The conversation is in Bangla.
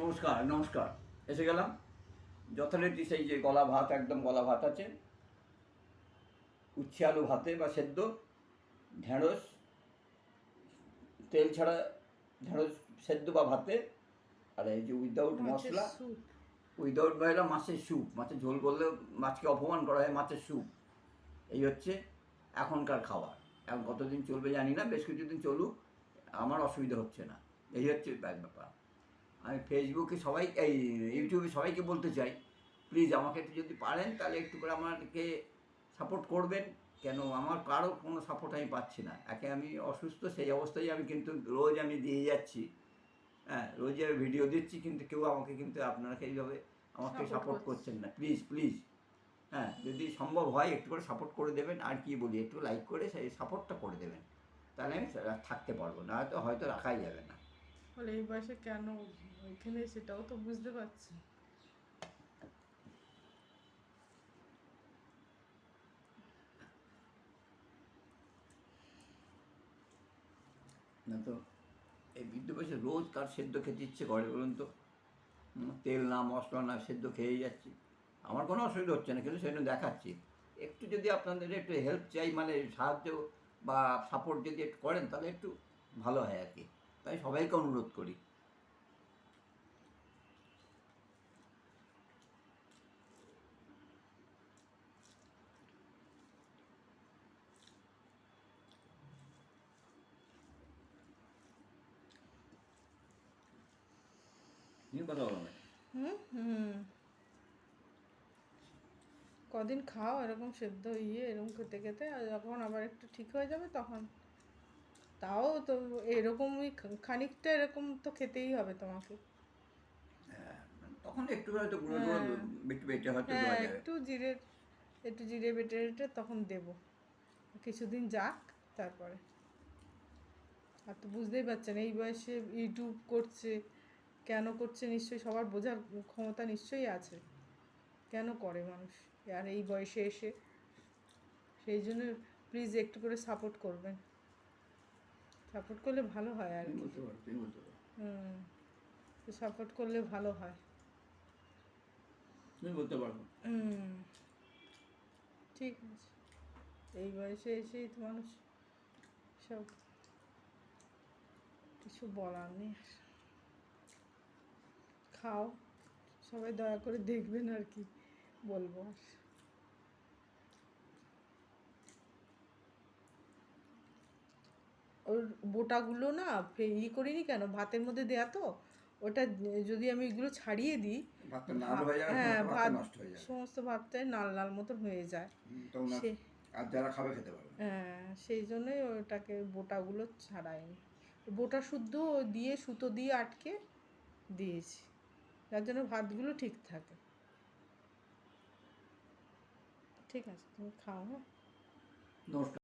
নমস্কার নমস্কার। এসে গেলাম। যথারীতি সেই যে গলা ভাত একদম গলা ভাত আছে। উচ্ছে আলু ভাতে বা সেদ্ধ ঢেঁড়স তেল ছাড়া ঢেঁড়স সেদ্ধ বা ভাতে আর এই যে উইদাউট মশলা উইদাউট বাইরা মাছের স্যুপ মাছের ঝোল করলে মাছকে অপমান করা হয় মাছের স্যুপ এই হচ্ছে এখনকার খাবার। এখন কতদিন চলবে জানি না বেশ কিছুদিন চলুক আমার অসুবিধা হচ্ছে না। এই হচ্ছে ব্যাপার। আমি ফেসবুকে সবাই এই ইউটিউবে সবাইকে বলতে চাই প্লিজ আমাকে একটু যদি পারেন তাহলে একটু করে আমাকে সাপোর্ট করবেন। কেন আমার কারও কোনো সাপোর্ট আমি পাচ্ছি না। একে আমি অসুস্থ সেই অবস্থায় আমি কিন্তু রোজ আমি দিয়ে যাচ্ছি। হ্যাঁ রোজই আমি ভিডিও দিচ্ছি কিন্তু কেউ আমাকে কিন্তু আপনারা এইভাবে আমাকে সাপোর্ট করছেন না। প্লিজ প্লিজ হ্যাঁ যদি সম্ভব হয় একটু করে সাপোর্ট করে দেবেন আর কি বলি একটু লাইক করে সেই সাপোর্টটা করে দেবেন। তাহলে আমি থাকতে পারব না হয়তো হয়তো রাখাই যাবে না। বলে এই বয়সে কেন ওইখানে সেটাও তো বুঝতে পারছি। না তো, এই বৃদ্ধ বয়সে রোজ কার সেদ্ধ খেতে ইচ্ছে করে বলুন তো? তেল না মশলা না সেদ্ধ খেয়েই যাচ্ছি। আমার কোনো অসুবিধা হচ্ছে না, কিন্তু সেজন্য দেখাচ্ছি। একটু যদি আপনাদের একটু হেল্প চাই মানে সাহায্য বা সাপোর্ট যদি একটু করেন, তাহলে একটু ভালো হয় আর কি। তাই সবাইকে অনুরোধ করি। কথা কদিন খাও, এরকম সেদ্ধ ইয়ে এরকম খেতে খেতে, আর যখন আবার একটু ঠিক হয়ে যাবে তখন তাও তো এরকমই খানিকটা এরকম তো খেতেই হবে তোমাকে। হ্যাঁ, তখন একটু হয়তো গুঁড়ো গুঁড়ো হ্যাঁ। একটু বেটে হয়তো হ্যাঁ দেওয়া যাবে একটু জিরে একটু জিরে বেটে বেটে তখন দেবো। কিছুদিন যাক তারপরে। আর তো বুঝতেই পারছেন এই বয়সে ইউটিউব করছে কেন করছে নিশ্চয়ই সবার বোঝার ক্ষমতা নিশ্চয়ই আছে। কেন করে মানুষ? আর এই বয়সে এসে সেই জন্য প্লিজ একটু করে সাপোর্ট করবেন। সাপোর্ট করলে ভালো হয় আর কি। হুম সাপোর্ট করলে ভালো হয়। তুমি বলতে পারো। হুম ঠিক আছে। এই বয়সে এসেই তো মানুষ সব কিছু বলার নেই। খাও সবাই দয়া করে দেখবেন আর কি বলব। আর ওর বোটাগুলো না ই করিনি কেন? ভাতের মধ্যে দেয়া তো। ওটা যদি আমি এগুলো ছাড়িয়ে দিই নাল হয়ে ভাত সমস্ত ভাতটাই নাল লাল মতন হয়ে যায়। আর- যারা খাবে খেতে পারবে হ্যাঁ সেই জন্যই ওটাকে বোটাগুলো ছাড়াইনি। বোটা শুদ্ধ দিয়ে সুতো দিয়ে আটকে দিয়েছি। যার জন্য ভাতগুলো ঠিক থাকে। ঠিক আছে তুমি খাও হ্যাঁ।